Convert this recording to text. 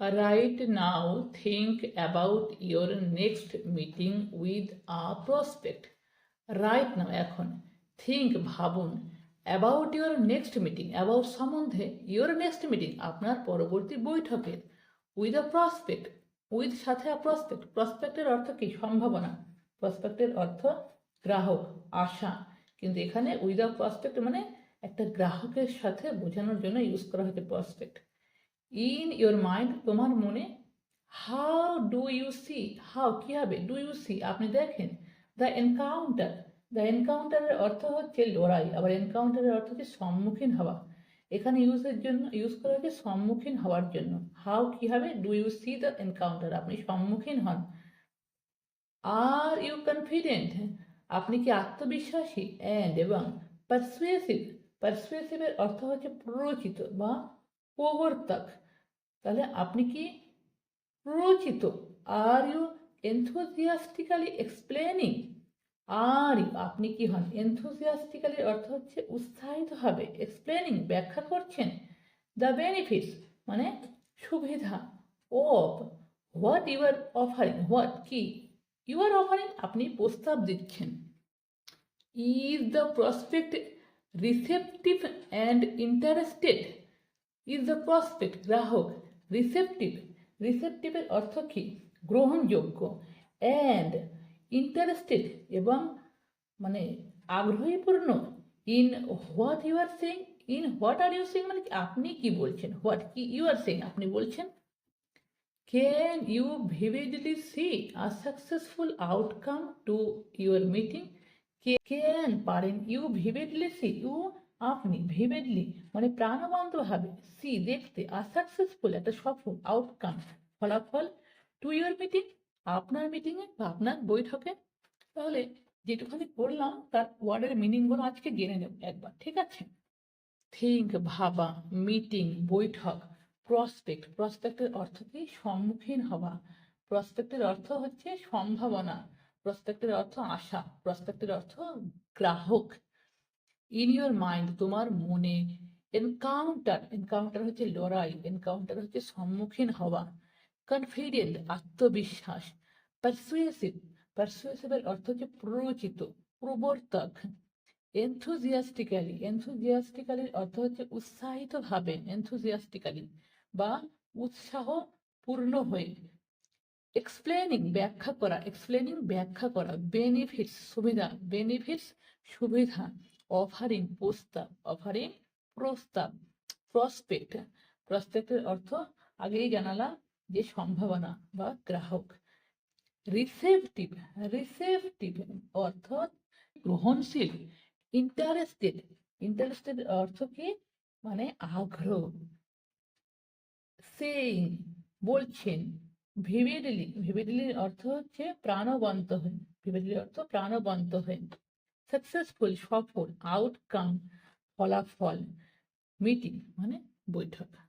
Right now, think about your next meeting with a prospect. Right now, এখন think ভাবুন about your next meeting about সম্বন্ধে your next meeting আপনার পরবর্তী বৈঠকের with a prospect with সাথে আ prospect প্রসপেক্টের অর্থ কি সম্ভাবনা প্রসপেক্টের অর্থ গ্রাহক আশা কিন্তু এখানে উইথ আ প্রসপেক্ট মানে একটা গ্রাহকের সাথে বোঝানোর জন্য ইউজ করা হয়েছে প্রসপেক্ট ইন ইওর মাইন্ড তোমার মনে how do you see how কী হবে ডু ইউ সি আপনি দেখেন দ্য এনকাউন্টার দ্য এনকাউন্টারের অর্থ হচ্ছে লড়াই, আবার এনকাউন্টারের অর্থ হচ্ছে সম্মুখীন হওয়া। এখানে ইউজের জন্য ইউজ করা হচ্ছে সম্মুখীন হওয়ার জন্য। হাউ কী হবে do you see the encounter আপনি সম্মুখীন হন। আর ইউ কনফিডেন্ট আপনি কি আত্মবিশ্বাসী? অ্যান্ড এবং পারসুয়েসিভ পারসুয়েসিভের অর্থ হচ্ছে প্ররোচিত বা প্রবর্তক। তাহলে আপনি কি প্ররোচিত আর ইউ এনথোজিয়াস্টিক্যালি এক্সপ্লেনিং আর আপনি কি হন? এনথোজিয়াস্টিক্যালি অর্থ হচ্ছে উৎসাহিত হবে এক্সপ্লেনিং ব্যাখ্যা করছেন। দ্য বেনিফিটস মানে সুবিধা of what you are offering what কি? ইউ আর অফারিং আপনি প্রস্তাব দিচ্ছেন। Is the prospect receptive and interested is the prospect গ্রাহক রিসেপটিভ রিসেপটিভের অর্থ কি? গ্রহণযোগ্য। অ্যান্ড ইন্টারেস্টেড এবং মানে আগ্রহীপূর্ণ in what you are saying in what are you saying মানে আপনি কি বলছেন? হোয়াট কি ইউ আর সেইং আপনি বলছেন? Can you vividly see a successful outcome to your meeting can পারেন ইউ ভিভিডলি সি ইউ আপনি ভিভিডলি মানে প্রাণবন্তভাবে সি দেখতে আর সাকসেসফুল একটা সফল আউটকাম ফলাফল টু ইউর মিটিং আপনার মিটিংয়ে বা আপনার বৈঠকে। তাহলে যেটুখানি করলাম, তার ওয়ার্ডের মিনিংগুলো আজকে জেনে নেব একবার, ঠিক আছে? থিঙ্ক ভাবা মিটিং বৈঠক প্রসপেক্ট প্রসপেক্টের অর্থ কি? সম্মুখীন হওয়া। প্রসপেক্টের অর্থ হচ্ছে সম্ভাবনা। প্রসপেক্টের অর্থ আশা। প্রসপেক্টের অর্থ গ্রাহক। ইন ইউর মাইন্ড তোমার মনে এনকাউন্টার এনকাউন্টার হচ্ছে লড়াই এনকাউন্টার হচ্ছে সম্মুখীন হওয়া কনফিডেন্ট আত্মবিশ্বাস পারসুয়েসিভ পারসুয়েসিভের অর্থ হচ্ছে প্ররোচিত, প্রবর্তক এনথুজিয়াস্টিক্যালি এনথুজিয়াস্টিক্যালির অর্থ হচ্ছে উৎসাহিতভাবে এনথুজিয়াস্টিক্যালি বা উৎসাহ পূর্ণ হয়ে এক্সপ্লেনিং ব্যাখ্যা করা এক্সপ্লেনিং ব্যাখ্যা করা বেনিফিটস সুবিধা বেনিফিটস সুবিধা। অফারিং প্রস্তাব অফারিং প্রস্তাব প্রসপেক্ট প্রসপেক্টের অর্থ আগেই জানালাম যে সম্ভাবনা বা গ্রাহক। রিসেপটিভ রিসেপটিভ অর্থ গ্রহণশীল ইন্টারেস্টেড ইন্টারেস্টেড অর্থ কি? মানে আগ্রহ। সেইং বলছেন ভিভিডলি ভিভিডলির অর্থ হচ্ছে প্রাণবন্ত হয়ে ভিভিডলির অর্থ প্রাণবন্ত হয়ে সাকসেসফুল সফল আউটকাম ফলাফল মিটিং মানে বৈঠক।